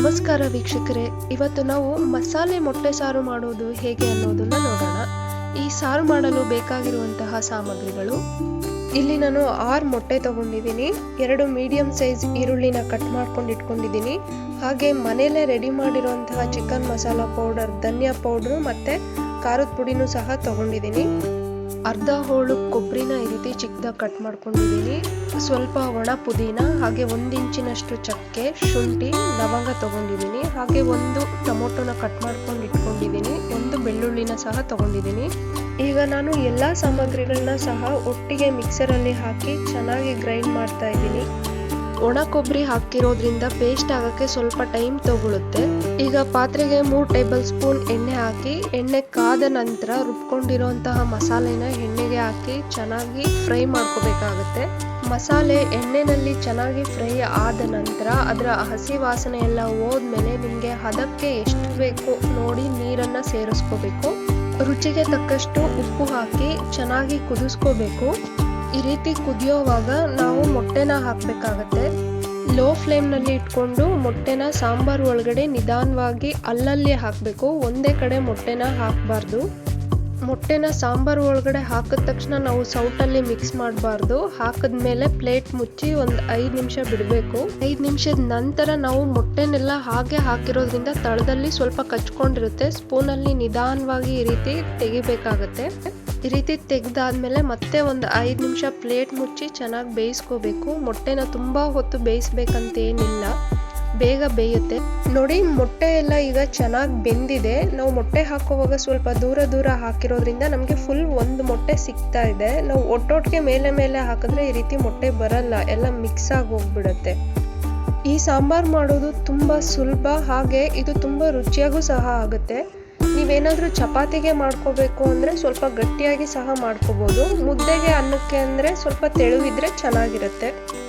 ನಮಸ್ಕಾರ ವೀಕ್ಷಕರೇ. ಇವತ್ತು ನಾವು ಮಸಾಲೆ ಮೊಟ್ಟೆ ಸಾರು ಮಾಡೋದು ಹೇಗೆ ಅನ್ನೋದನ್ನ ನೋಡೋಣ. ಈ ಸಾರು ಮಾಡಲು ಬೇಕಾಗಿರುವಂತಹ ಸಾಮಗ್ರಿಗಳು. ಇಲ್ಲಿ ನಾನು ಆರು ಮೊಟ್ಟೆ ತಗೊಂಡಿದ್ದೀನಿ. ಎರಡು ಮೀಡಿಯಂ ಸೈಜ್ ಈರುಳ್ಳಿನ ಕಟ್ ಮಾಡ್ಕೊಂಡು ಇಟ್ಕೊಂಡಿದ್ದೀನಿ. ಹಾಗೆ ಮನೆಯಲ್ಲೇ ರೆಡಿ ಮಾಡಿರುವಂತಹ ಚಿಕನ್ ಮಸಾಲ ಪೌಡರ್, ಧನಿಯಾ ಪೌಡ್ರು ಮತ್ತು ಖಾರದ ಪುಡಿನೂ ಸಹ ತಗೊಂಡಿದ್ದೀನಿ. ಅರ್ಧ ಹೋಳು ಕೊಬ್ಬರಿನ ಈ ರೀತಿ ಚಿಕ್ಕದಾಗಿ ಕಟ್ ಮಾಡ್ಕೊಂಡಿದ್ದೀನಿ. ಸ್ವಲ್ಪ ಒಣ ಪುದೀನ, ಹಾಗೆ ಒಂದು ಇಂಚಿನಷ್ಟು ಚಕ್ಕೆ, ಶುಂಠಿ, ಲವಂಗ ತಗೊಂಡಿದ್ದೀನಿ. ಹಾಗೆ ಒಂದು ಟೊಮೊಟೊನ ಕಟ್ ಮಾಡ್ಕೊಂಡು ಇಟ್ಕೊಂಡಿದ್ದೀನಿ. ಒಂದು ಬೆಳ್ಳುಳ್ಳಿನ ಸಹ ತಗೊಂಡಿದ್ದೀನಿ. ಈಗ ನಾನು ಎಲ್ಲ ಸಾಮಗ್ರಿಗಳನ್ನ ಸಹ ಒಟ್ಟಿಗೆ ಮಿಕ್ಸರಲ್ಲಿ ಹಾಕಿ ಚೆನ್ನಾಗಿ ಗ್ರೈಂಡ್ ಮಾಡ್ತಾ ಇದ್ದೀನಿ. ಒಣ ಕೊಬ್ಬರಿ ಹಾಕಿರೋದ್ರಿಂದ ಪೇಸ್ಟ್ ಆಗೋಕ್ಕೆ ಸ್ವಲ್ಪ ಟೈಮ್ ತಗೊಳುತ್ತೆ. ಈಗ ಪಾತ್ರೆಗೆ ಮೂರು ಟೇಬಲ್ ಸ್ಪೂನ್ ಎಣ್ಣೆ ಹಾಕಿ, ಎಣ್ಣೆ ಕಾದ ನಂತರ ರುಬ್ಕೊಂಡಿರೋಂತಹ ಮಸಾಲೆನ ಎಣ್ಣೆಗೆ ಹಾಕಿ ಚೆನ್ನಾಗಿ ಫ್ರೈ ಮಾಡ್ಕೋಬೇಕಾಗುತ್ತೆ. ಮಸಾಲೆ ಎಣ್ಣೆನಲ್ಲಿ ಚೆನ್ನಾಗಿ ಫ್ರೈ ಆದ ನಂತರ ಅದರ ಹಸಿ ವಾಸನೆ ಎಲ್ಲ ಹೋದ್ಮೇಲೆ ನಿಮಗೆ ಹದಕ್ಕೆ ಎಷ್ಟು ಬೇಕು ನೋಡಿ ನೀರನ್ನು ಸೇರಿಸ್ಕೋಬೇಕು. ರುಚಿಗೆ ತಕ್ಕಷ್ಟು ಉಪ್ಪು ಹಾಕಿ ಚೆನ್ನಾಗಿ ಕುದಿಸ್ಕೋಬೇಕು. ಈ ರೀತಿ ಕುದಿಯೋವಾಗ ನಾವು ಮೊಟ್ಟೆನ ಹಾಕಬೇಕಾಗತ್ತೆ. ಲೋ ಫ್ಲೇಮ್ನಲ್ಲಿ ಇಟ್ಕೊಂಡು ಮೊಟ್ಟೆನ ಸಾಂಬಾರು ಒಳಗಡೆ ನಿಧಾನವಾಗಿ ಅಲ್ಲಲ್ಲಿ ಹಾಕಬೇಕು. ಒಂದೇ ಕಡೆ ಮೊಟ್ಟೆನ ಹಾಕಬಾರ್ದು. ಮೊಟ್ಟೆನ ಸಾಂಬಾರು ಒಳಗಡೆ ಹಾಕಿದ ತಕ್ಷಣ ನಾವು ಸೌಟಲ್ಲಿ ಮಿಕ್ಸ್ ಮಾಡಬಾರ್ದು. ಹಾಕಿದ್ಮೇಲೆ ಪ್ಲೇಟ್ ಮುಚ್ಚಿ ಒಂದು ಐದು ನಿಮಿಷ ಬಿಡಬೇಕು. ಐದು ನಿಮಿಷದ ನಂತರ ನಾವು ಮೊಟ್ಟೆನೆಲ್ಲ ಹಾಗೆ ಹಾಕಿರೋದ್ರಿಂದ ತಳದಲ್ಲಿ ಸ್ವಲ್ಪ ಕಚ್ಕೊಂಡಿರುತ್ತೆ. ಸ್ಪೂನಲ್ಲಿ ನಿಧಾನವಾಗಿ ಈ ರೀತಿ ತೆಗಿಬೇಕಾಗತ್ತೆ. ಈ ರೀತಿ ತೆಗೆದಾದ್ಮೇಲೆ ಮತ್ತೆ ಒಂದು ಐದು ನಿಮಿಷ ಪ್ಲೇಟ್ ಮುಚ್ಚಿ ಚೆನ್ನಾಗಿ ಬೇಯಿಸ್ಕೋಬೇಕು. ಮೊಟ್ಟೆನ ತುಂಬ ಹೊತ್ತು ಬೇಯಿಸ್ಬೇಕಂತ ಏನಿಲ್ಲ ಬೇಗ ಬೇಯುತ್ತೆ. ನೋಡಿ, ಮೊಟ್ಟೆ ಎಲ್ಲ ಈಗ ಚೆನ್ನಾಗಿ ಬೆಂದಿದೆ. ನಾವು ಮೊಟ್ಟೆ ಹಾಕುವಾಗ ಸ್ವಲ್ಪ ದೂರ ದೂರ ಹಾಕಿರೋದ್ರಿಂದ ನಮಗೆ ಫುಲ್ ಒಂದು ಮೊಟ್ಟೆ ಸಿಗ್ತಾ ಇದೆ. ನಾವು ಒಟ್ಟೊಟ್ಟಿಗೆ ಮೇಲೆ ಮೇಲೆ ಹಾಕಿದ್ರೆ ಈ ರೀತಿ ಮೊಟ್ಟೆ ಬರಲ್ಲ. ಎಲ್ಲ ಮಿಕ್ಸ್ ಆಗಿ ಹೋಗ್ಬಿಡುತ್ತೆ. ಈ ಸಾಂಬಾರು ಮಾಡೋದು ತುಂಬ ಸುಲಭ. ಹಾಗೆ ಇದು ತುಂಬ ರುಚಿಯಾಗೂ ಸಹ ಆಗುತ್ತೆ. ನೀವೇನಾದರೂ ಚಪಾತಿಗೆ ಮಾಡ್ಕೋಬೇಕು ಅಂದರೆ ಸ್ವಲ್ಪ ಗಟ್ಟಿಯಾಗಿ ಸಹ ಮಾಡ್ಕೋಬೋದು. ಮುದ್ದೆಗೆ ಅನ್ನಕ್ಕೆ ಅಂದರೆ ಸ್ವಲ್ಪ ತೆಳುವಿದ್ರೆ ಚೆನ್ನಾಗಿರುತ್ತೆ.